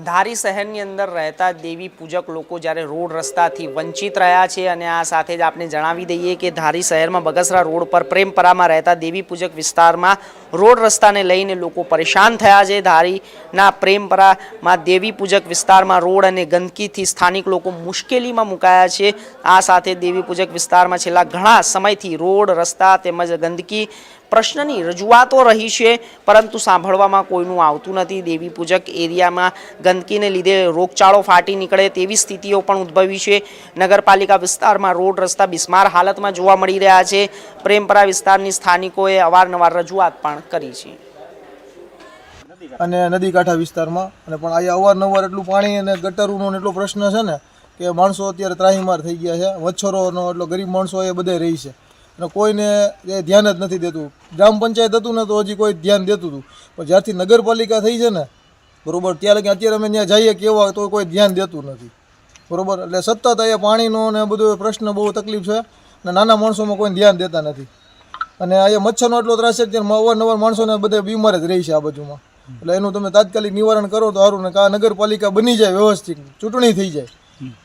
ધારી શહેરની અંદર રહેતા દેવી પૂજક લોકો જ્યારે રોડ રસ્તાથી વંચિત રહ્યા છે અને આ સાથે જ આપણે જણાવી દઈએ કે ધારી શહેરમાં બગસરા રોડ પર પ્રેમપરામાં રહેતા દેવી પૂજક વિસ્તારમાં રોડ રસ્તાને લઈને લોકો પરેશાન થયા છે. ધારીના પ્રેમપરામાં દેવી પૂજક વિસ્તારમાં રોડ અને ગંદકીથી સ્થાનિક લોકો મુશ્કેલીમાં મુકાયા છે. આ સાથે દેવી પૂજક વિસ્તારમાં છેલ્લા ઘણા સમયથી રોડ, રસ્તા તેમજ ગંદકી પ્રશ્નની રજૂઆતો રહી છે. પરંતુ સાંભળવામાં કોઈનું આવતું નથી. દેવી પૂજક એરિયામાં ગંદકીને લીધે રોગચાળો ફાટી નીકળે તેવી સ્થિતિઓ પણ ઉદ્ભવી છે. નગરપાલિકા વિસ્તારમાં રોડ, રસ્તા, બિસ્માર હાલતમાં જોવા મળી રહ્યા છે. પ્રેમપરા વિસ્તારની સ્થાનિકોએ અવારનવાર રજૂઆત પણ કરી છે. અને નદી કાંઠા વિસ્તારમાં, અને પણ અહીંયા અવારનવાર એટલું પાણી અને ગટરનો એટલો પ્રશ્ન છે ને કે માણસો અત્યારે ત્રાહીમાર થઈ ગયા છે, મચ્છરોનો એટલો ગરીબ માણસો એ બધે રહી છે. અને કોઈને એ ધ્યાન જ નથી દેતું. ગ્રામ પંચાયત હતું ને તો હજી કોઈ ધ્યાન દેતું હતું. પણ જ્યારથી નગરપાલિકા થઈ છે ને બરોબર? ત્યારે કે અત્યારે અમે ત્યાં જઈએ કેવા, તો કોઈ ધ્યાન દેતું નથી. બરોબર? એટલે સતત અહીંયા પાણીનો ને બધો પ્રશ્ન બહુ તકલીફ છે અને નાના માણસોમાં કોઈ ધ્યાન દેતા નથી. અને અહીંયા મચ્છરનો એટલો ત્રાસ છે ત્યારે ત્યાં અવારનવાર માણસોને બધા બીમાર જ રહી છે આ બાજુમાં. એટલે એનું તમે તાત્કાલિક નિવારણ કરો તો સારું ને કા નગરપાલિકા બની જાય વ્યવસ્થિત, ચૂંટણી થઈ જાય.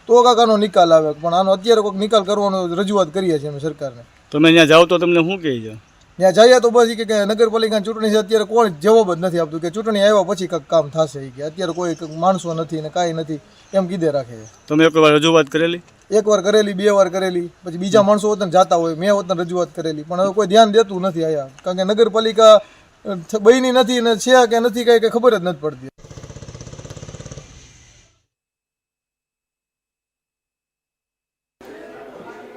તો કાકાનો નિકાલ આવે. પણ આનો અત્યારે કોઈક નિકાલ કરવાનો રજૂઆત કરીએ છીએ અમે સરકારને. તમે અહીંયા જાઓ તો તમને શું કહે છે? ત્યાં જઈએ તો બસ કે નગરપાલિકાની ચૂંટણી છે અત્યારે કોઈ જવાબ જ નથી આપતું કે ચૂંટણી આવ્યા પછી કંઈક કામ થશે કે. અત્યારે કોઈ માણસો નથી ને કાંઈ નથી એમ કીધે રાખે છે. તમે એક વાર રજૂઆત કરેલી? એક વાર કરેલી બે વાર કરેલી પછી બીજા માણસો વતન જાતા હોય મેં વતન રજૂઆત કરેલી પણ હવે કોઈ ધ્યાન દેતું નથી આયા. કારણ કે નગરપાલિકા બની નથી ને છે કે નથી કાંઈ કંઈ ખબર જ નથી પડતી.